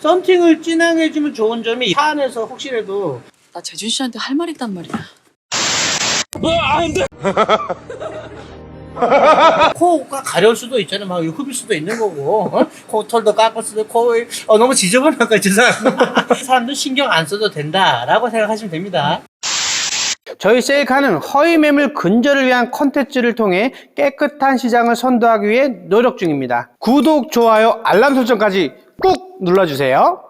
썬팅을 진하게 해주면 좋은 점이 차 안에서 혹시라도 나 재준 씨한테 할 말 있단 말이야. 코가 가려울 수도 있잖아요. 막 흡일 수도 있는 거고 어? 코털도 깎을 수도 있고 어, 너무 지저분할까 죄송합니다. 사람도 신경 안 써도 된다라고 생각하시면 됩니다. 저희 셀카는 허위 매물 근절을 위한 컨텐츠를 통해 깨끗한 시장을 선도하기 위해 노력 중입니다. 구독, 좋아요, 알람 설정까지 꾹 눌러주세요.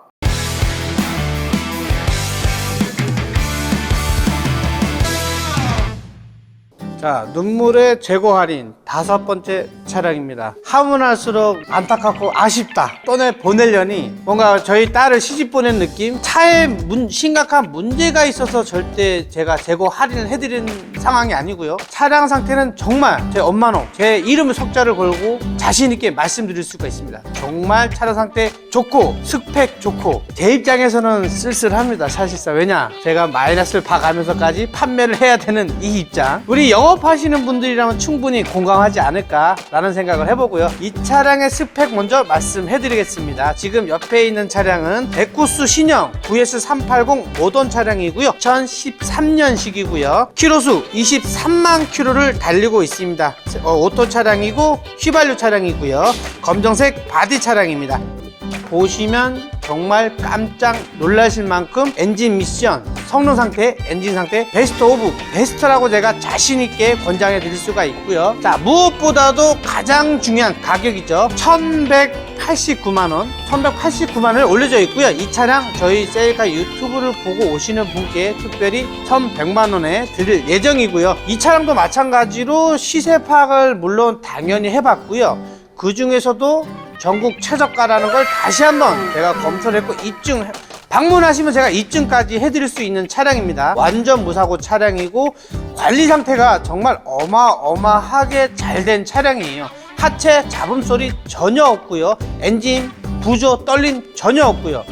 자, 눈물의 재고 할인 다섯 번째 차량입니다. 하면 할수록 안타깝고 아쉽다. 떠내 보내려니 뭔가 저희 딸을 시집 보낸 느낌? 차에 문- 심각한 문제가 있어서 절대 제가 재고 할인을 해드리는 상황이 아니고요. 차량 상태는 정말 제 엄마노, 제 이름 석자를 걸고 자신있게 말씀드릴 수가 있습니다. 정말 차량 상태 좋고, 스펙 좋고, 제 입장에서는 쓸쓸합니다. 사실상. 왜냐? 제가 마이너스를 봐가면서까지 판매를 해야 되는 이 입장. 우리 영업하시는 분들이라면 충분히 공감 하지 않을까라는 생각을 해보고요. 이 차량의 스펙 먼저 말씀해드리겠습니다. 지금 옆에 있는 차량은 에쿠스 신형 VS380 모던 차량이고요. 2013년식이고요. 키로수 23만 킬로를 달리고 있습니다. 어, 오토 차량이고 휘발유 차량이고요. 검정색 바디 차량입니다. 보시면 정말 깜짝 놀라실 만큼 엔진 미션, 성능 상태, 엔진 상태 베스트 오브 베스트라고 제가 자신 있게 권장해 드릴 수가 있고요. 자, 무엇보다도 가장 중요한 가격이죠. 1189만 원, 1189만 원을 올려져 있고요. 이 차량 저희 셀카 유튜브를 보고 오시는 분께 특별히 1100만 원에 드릴 예정이고요. 이 차량도 마찬가지로 시세 파악을 물론 당연히 해 봤고요. 그 중에서도 전국 최저가라는 걸 다시 한번 제가 검토를 했고 입증 방문하시면 제가 입증까지 해드릴 수 있는 차량입니다. 완전 무사고 차량이고 관리 상태가 정말 어마어마하게 잘 된 차량이에요. 하체 잡음 소리 전혀 없고요. 엔진 부조 떨림 전혀 없고요.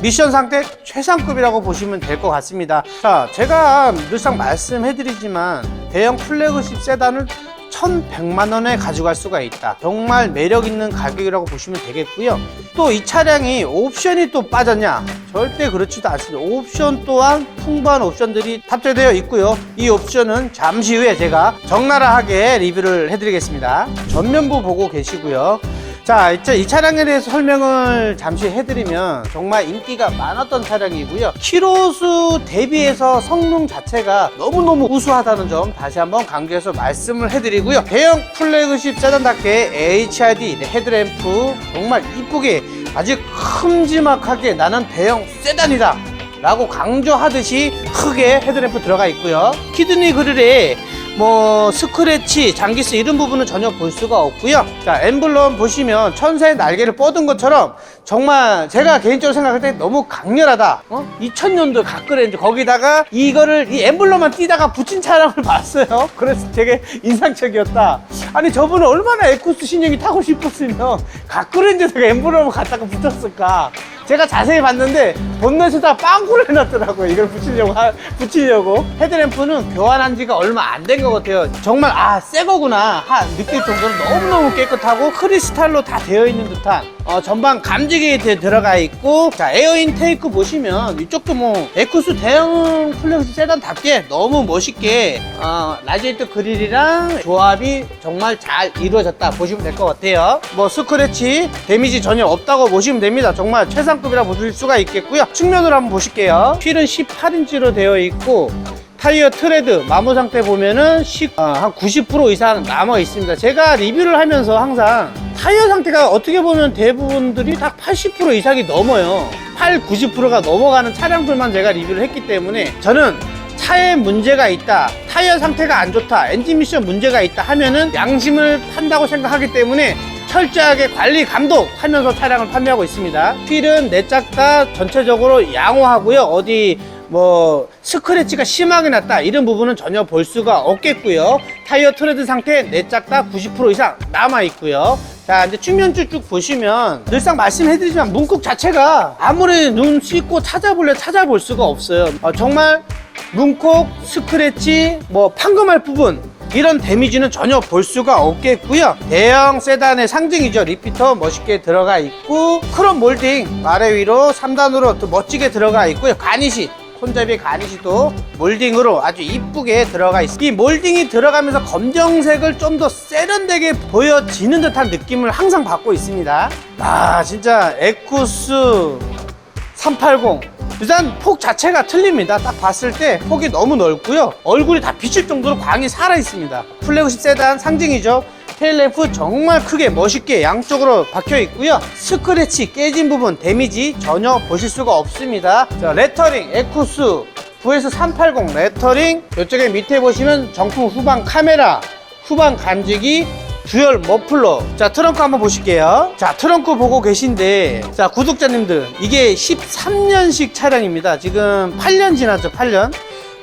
미션 상태 최상급이라고 보시면 될 것 같습니다. 자, 제가 늘상 말씀해드리지만 대형 플래그십 세단을 1100만 원에 가져갈 수가 있다. 정말 매력 있는 가격이라고 보시면 되겠고요. 또 이 차량이 옵션이 또 빠졌냐? 절대 그렇지도 않습니다. 옵션 또한 풍부한 옵션들이 탑재되어 있고요. 이 옵션은 잠시 후에 제가 적나라하게 리뷰를 해드리겠습니다. 전면부 보고 계시고요. 자, 이제 이 차량에 대해서 설명을 잠시 해드리면 정말 인기가 많았던 차량이고요. 키로수 대비해서 성능 자체가 너무너무 우수하다는 점 다시 한번 강조해서 말씀을 해드리고요. 대형 플래그십 세단답게 HID 헤드램프 정말 이쁘게 아주 큼지막하게 나는 대형 세단이다. 라고 강조하듯이 크게 헤드램프 들어가 있고요. 키드니 그릴에 뭐 스크래치, 장기스 이런 부분은 전혀 볼 수가 없고요. 자, 엠블럼 보시면 천사의 날개를 뻗은 것처럼 정말 제가 개인적으로 생각할 때 너무 강렬하다. 어? 2000년도 가크렌즈 거기다가 이거를 이 엠블럼만 띄다가 붙인 차량을 봤어요. 그래서 되게 인상적이었다. 아니 저분은 얼마나 에쿠스 신형이 타고 싶었으면 가크렌즈에다가 엠블럼을 갖다가 붙였을까? 제가 자세히 봤는데 본넷에다 빵꾸를 해놨더라고요. 이걸 붙이려고 하- 붙이려고 헤드램프는 교환한 지가 얼마 안 된 것 같아요. 정말 아 새 거구나 하 느낄 정도로 너무 너무 깨끗하고 크리스탈로 다 되어 있는 듯한 어, 전방 감지기 에 들어가 있고 자 에어 인테이크 보시면 이쪽도 뭐 에쿠스 대형 플렉스 세단답게 너무 멋있게 어, 라지에이터 그릴이랑 조합이 정말 잘 이루어졌다 보시면 될 것 같아요. 뭐 스크래치 데미지 전혀 없다고 보시면 됩니다. 정말 최상 급이라 보실 수가 있겠고요. 측면으로 한번 보실게요. 휠은 18인치로 되어 있고 타이어 트레드 마모 상태 보면은 10, 어, 한90% 이상 남아 있습니다. 제가 리뷰를 하면서 항상 타이어 상태가 어떻게 보면 대부분들이 다 80% 이상이 넘어요. 8, 90%가 넘어가는 차량들만 제가 리뷰를 했기 때문에 저는 차에 문제가 있다, 타이어 상태가 안 좋다, 엔진 미션 문제가 있다 하면은 양심을 판다고 생각하기 때문에 철저하게 관리 감독하면서 차량을 판매하고 있습니다. 휠은 내짝 다 전체적으로 양호하고요. 어디 뭐 스크래치가 심하게 났다 이런 부분은 전혀 볼 수가 없겠고요. 타이어 트레드 상태 내짝 다 90% 이상 남아 있고요. 자 이제 측면줄 쭉 보시면 늘상 말씀해드리지만 문콕 자체가 아무리 눈 씻고 찾아볼래 찾아볼 수가 없어요. 어, 정말 문콕, 스크래치, 뭐 판금할 부분 이런 데미지는 전혀 볼 수가 없겠고요 대형 세단의 상징이죠 리피터 멋있게 들어가 있고 크롬 몰딩 아래 위로 3단으로 또 멋지게 들어가 있고요 가니시 손잡이 가니시도 몰딩으로 아주 이쁘게 들어가 있습니다. 이 몰딩이 들어가면서 검정색을 좀 더 세련되게 보여지는 듯한 느낌을 항상 받고 있습니다. 아, 진짜 에쿠스 380. 일단 폭 자체가 틀립니다. 딱 봤을 때 폭이 너무 넓고요. 얼굴이 다 비칠 정도로 광이 살아 있습니다. 플래그십 세단 상징이죠. 테일램프 정말 크게 멋있게 양쪽으로 박혀 있고요. 스크래치 깨진 부분 데미지 전혀 보실 수가 없습니다. 자, 레터링 에쿠스 VS380 레터링 이쪽에 밑에 보시면 정품 후방 카메라 후방 간직이 듀얼 머플러. 자 트렁크 한번 보실게요. 자 트렁크 보고 계신데 자 구독자님들 이게 13년식 차량입니다. 지금 8년 지났죠 8년?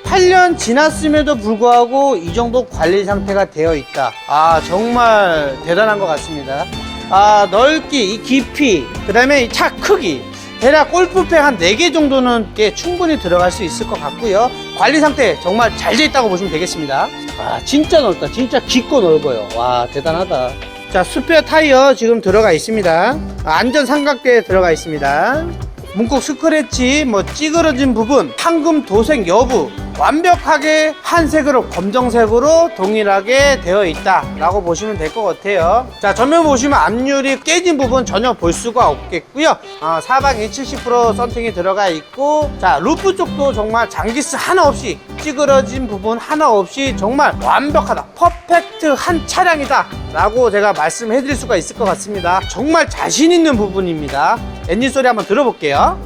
8년 지났음에도 불구하고 이 정도 관리 상태가 되어 있다. 아 정말 대단한 것 같습니다. 아 넓기 이 깊이 그 다음에 이 차 크기 대략 골프백 한 4개 정도는 꽤 충분히 들어갈 수 있을 것 같고요. 관리 상태 정말 잘 돼 있다고 보시면 되겠습니다 아 진짜 넓다. 진짜 깊고 넓어요. 와 대단하다. 자 스페어 타이어 지금 들어가 있습니다. 아, 안전 삼각대에 들어가 있습니다. 문콕 스크래치 뭐 찌그러진 부분 황금 도색 여부 완벽하게 한 색으로 검정색으로 동일하게 되어 있다 라고 보시면 될 것 같아요. 자 전면 보시면 앞유리 깨진 부분 전혀 볼 수가 없겠고요. 아, 사방에 70% 썬팅이 들어가 있고 자 루프 쪽도 정말 장기스 하나 없이 찌그러진 부분 하나 없이 정말 완벽하다 퍼펙트한 차량이다 라고 제가 말씀해 드릴 수가 있을 것 같습니다. 정말 자신 있는 부분입니다. 엔진 소리 한번 들어볼게요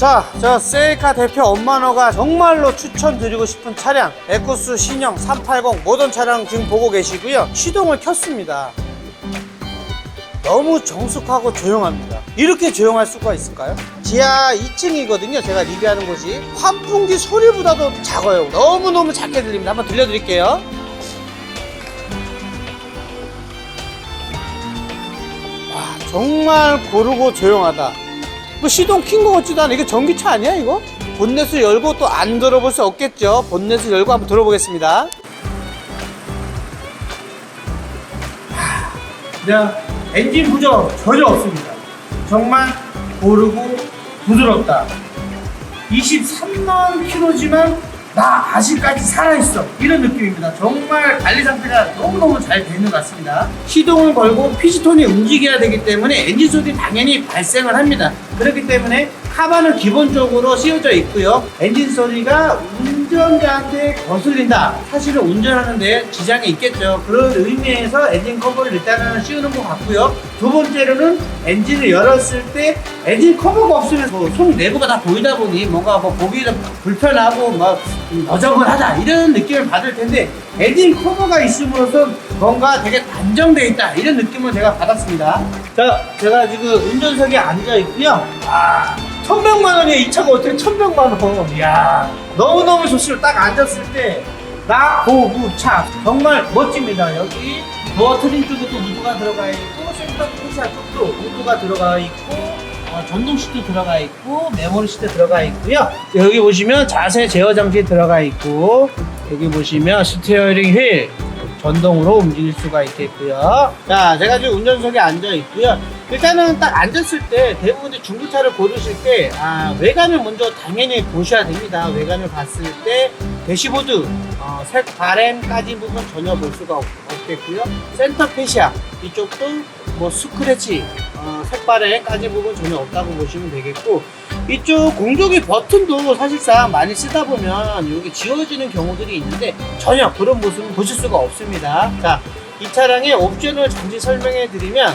자, 저 셀카 대표 엄마너가 정말로 추천드리고 싶은 차량 에쿠스 신형 380 모던 차량 지금 보고 계시고요. 시동을 켰습니다. 너무 정숙하고 조용합니다. 이렇게 조용할 수가 있을까요? 지하 2층이거든요. 제가 리뷰하는 곳이. 환풍기 소리보다도 작아요. 너무너무 작게 들립니다. 한번 들려드릴게요. 와 정말 고르고 조용하다 뭐 시동 킨 거 같지도 않아 이게 전기차 아니야 이거? 본넷을 열고 또 안 들어볼 수 없겠죠 본넷을 열고 한번 들어보겠습니다 자, 엔진 부정 전혀 없습니다. 정말 고르고 부드럽다. 23만 킬로지만 나 아직까지 살아있어. 이런 느낌입니다. 정말 관리 상태가 너무너무 잘 되는 것 같습니다. 시동을 걸고 피스톤이 움직여야 되기 때문에 엔진 소리 당연히 발생을 합니다. 그렇기 때문에 카바는 기본적으로 씌워져 있고요. 엔진 소리가 운전자한테 거슬린다. 사실은 운전하는데 지장이 있겠죠. 그런 의미에서 엔진 커버를 일단은 씌우는 것 같고요. 두 번째로는 엔진을 열었을 때 엔진 커버가 없으면 뭐 손 내부가 다 보이다 보니 뭔가 뭐 보기는 불편하고 막 너저분하다 이런 느낌을 받을 텐데 엔진 커버가 있음으로써 뭔가 되게 단정돼 있다 이런 느낌을 제가 받았습니다. 자, 제가 지금 운전석에 앉아 있고요. 아, 천백만 원이에요. 이 차가 어떻게 천백만 원? 이야, 너무 너무 좋습니다. 딱 앉았을 때, 나 고무차. 정말 멋집니다. 여기 도어 트림 쪽에도 우드가 들어가 있고, 센터 포샤 쪽도 우드가 들어가 있고, 어, 전동 시트 들어가 있고, 메모리 시트 들어가 있고요. 여기 보시면 자세 제어 장치 들어가 있고, 여기 보시면 스티어링 휠, 전동으로 움직일 수가 있겠고요. 자, 제가 지금 운전석에 앉아 있고요. 일단은 딱 앉았을 때 대부분의 중고차를 고르실 때 아, 외관을 먼저 당연히 보셔야 됩니다. 외관을 봤을 때 대시보드, 어, 색 바램까지 부분 전혀 볼 수가 없, 없겠고요. 센터 페시아 이쪽도 뭐 스크래치, 어, 색바램까지 부분 전혀 없다고 보시면 되겠고 이쪽 공조기 버튼도 사실상 많이 쓰다 보면 여기 지워지는 경우들이 있는데 전혀 그런 모습은 보실 수가 없습니다. 자, 이 차량의 옵션을 잠시 설명해 드리면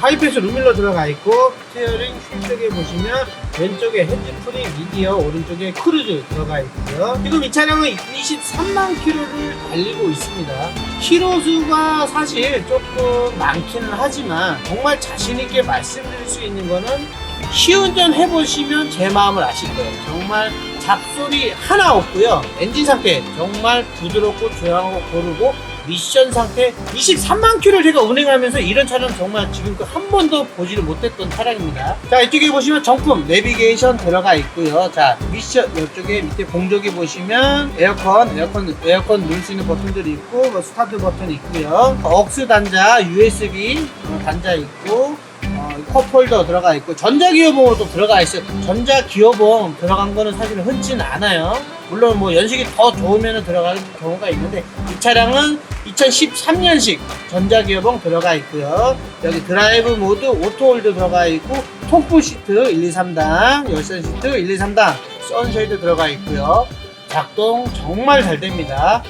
하이패스 루밀러 들어가 있고 스티어링 휠 쪽에 보시면 왼쪽에 핸즈프리 미디어 오른쪽에 크루즈 들어가 있고요. 지금 이 차량은 23만 킬로를 달리고 있습니다. 키로 수가 사실 조금 많기는 하지만 정말 자신 있게 말씀드릴 수 있는 거는 시운전 해보시면 제 마음을 아실 거예요. 정말 잡소리 하나 없고요. 엔진 상태 정말 부드럽고 조용하고 고르고 미션 상태 23만 킬를 제가 운행하면서 이런 차량 정말 지금껏 한 번도 보지를 못했던 차량입니다. 자 이쪽에 보시면 정품 내비게이션 들어가 있고요. 자 미션 이쪽에 밑에 공조기 보시면 에어컨 에어컨 에어컨 누를 수 있는 버튼들이 있고 뭐 스타트 버튼 있고요. 억스 단자 USB 어, 단자 있고 어, 컵홀더 들어가 있고 전자기어봉도 들어가 있어요. 전자기어봉 들어간 거는 사실 흔치는 않아요. 물론 뭐 연식이 더 좋으면 들어가는 경우가 있는데 이 차량은 2013년식 전자기어봉 들어가 있고요. 여기 드라이브 모드 오토홀드 들어가 있고 통풍 시트 1, 2, 3당, 열선 시트 1, 2, 3당, 선쉐이드 들어가 있고요. 작동 정말 잘 됩니다.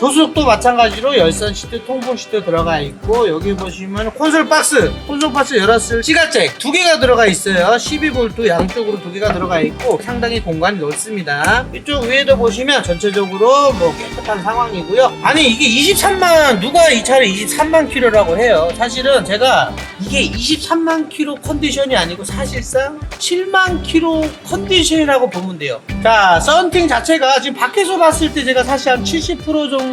조수석도 마찬가지로 열선 시트, 통풍 시트 들어가 있고 여기 보시면 콘솔 박스, 콘솔 박스 열었을 시가잭 두 개가 들어가 있어요. 12V 양쪽으로 두 개가 들어가 있고 상당히 공간이 넓습니다. 이쪽 위에도 보시면 전체적으로 뭐 깨끗한 상황이고요. 아니 이게 23만 누가 이 차를 23만 킬로라고 해요. 사실은 제가 이게 23만 킬로 컨디션이 아니고 사실상 7만 킬로 컨디션이라고 보면 돼요. 자, 썬팅 자체가 지금 밖에서 봤을 때 제가 사실 한 70% 정도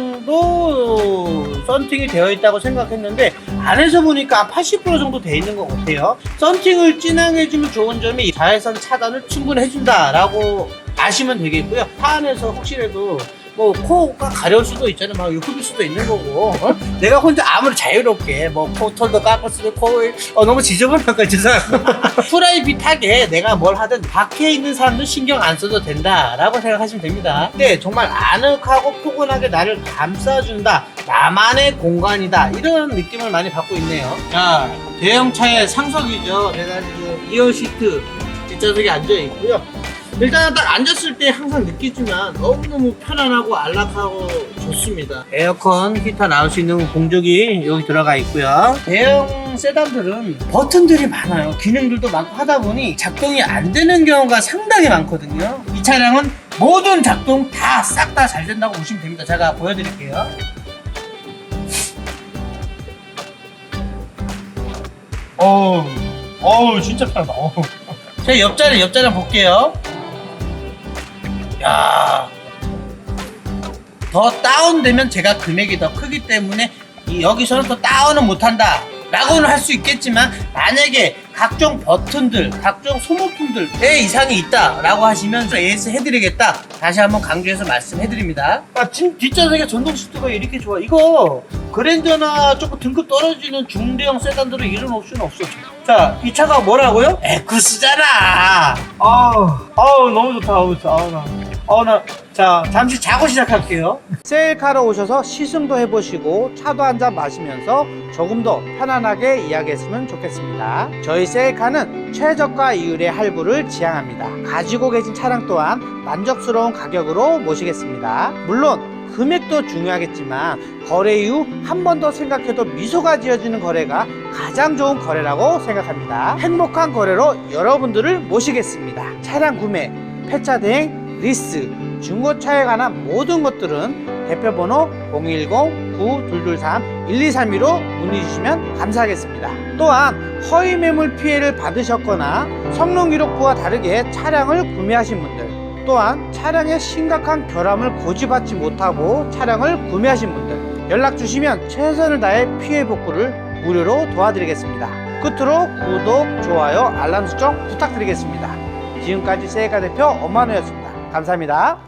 썬팅이 되어 있다고 생각했는데 안에서 보니까 한 80% 정도 돼 있는 것 같아요. 썬팅을 진하게 해주면 좋은 점이 자외선 차단을 충분히 해준다라고 아시면 되겠고요. 차 안에서 혹시라도 뭐 코가 가려울 수도 있잖아요. 막 흡입 수도 있는 거고. 어? 내가 혼자 아무리 자유롭게 뭐 코털도 깎을 수도 있고 어, 너무 지저분한가 죄송합니다. 프라이빗하게 내가 뭘 하든 밖에 있는 사람도 신경 안 써도 된다라고 생각하시면 됩니다. 근데 정말 아늑하고 포근하게 나를 감싸준다. 나만의 공간이다. 이런 느낌을 많이 받고 있네요. 자, 대형차의 상석이죠. 지금 이어 시트 뒷좌석에 앉아 있고요. 일단 딱 앉았을 때 항상 느끼지만 너무너무 편안하고 안락하고 좋습니다. 에어컨 히터 나올 수 있는 공조기 여기 들어가 있고요. 대형 세단들은 버튼들이 많아요. 기능들도 많고 하다 보니 작동이 안 되는 경우가 상당히 많거든요. 이 차량은 모든 작동 다 싹 다 잘 된다고 보시면 됩니다. 제가 보여드릴게요. 어우, 어우, 진짜 편하다. 제 옆자리, 옆자리 볼게요. 야. 더 다운되면 제가 금액이 더 크기 때문에 이 여기서는 또 다운은 못한다. 라고는 할 수 있겠지만 만약에 각종 버튼들, 각종 소모품들 에 이상이 있다 라고 하시면 AS 해드리겠다 다시 한번 강조해서 말씀해드립니다 아, 지금 뒷좌석에 전동 시트가 이렇게 좋아 이거 그랜저나 조금 등급 떨어지는 중대형 세단들은 이런 옵션 없어 자 이 차가 뭐라고요? 에쿠스잖아 아우 아우 너무 좋다 너무 좋다 아우 나 어, 나, 자, 잠시 자고 시작할게요. 세일카로 오셔서 시승도 해보시고 차도 한 잔 마시면서 조금 더 편안하게 이야기했으면 좋겠습니다. 저희 세일카는 최저가 이율의 할부를 지향합니다. 가지고 계신 차량 또한 만족스러운 가격으로 모시겠습니다. 물론 금액도 중요하겠지만 거래 이후 한 번 더 생각해도 미소가 지어지는 거래가 가장 좋은 거래라고 생각합니다. 행복한 거래로 여러분들을 모시겠습니다. 차량 구매, 폐차 대행, 리스, 중고차에 관한 모든 것들은 대표번호 010-9223-1232로 문의 주시면 감사하겠습니다. 또한 허위 매물 피해를 받으셨거나 성능 기록부와 다르게 차량을 구매하신 분들 또한 차량의 심각한 결함을 고지받지 못하고 차량을 구매하신 분들 연락 주시면 최선을 다해 피해 복구를 무료로 도와드리겠습니다. 끝으로 구독, 좋아요, 알람 설정 부탁드리겠습니다. 지금까지 세이카 대표 엄마누였습니다. 감사합니다.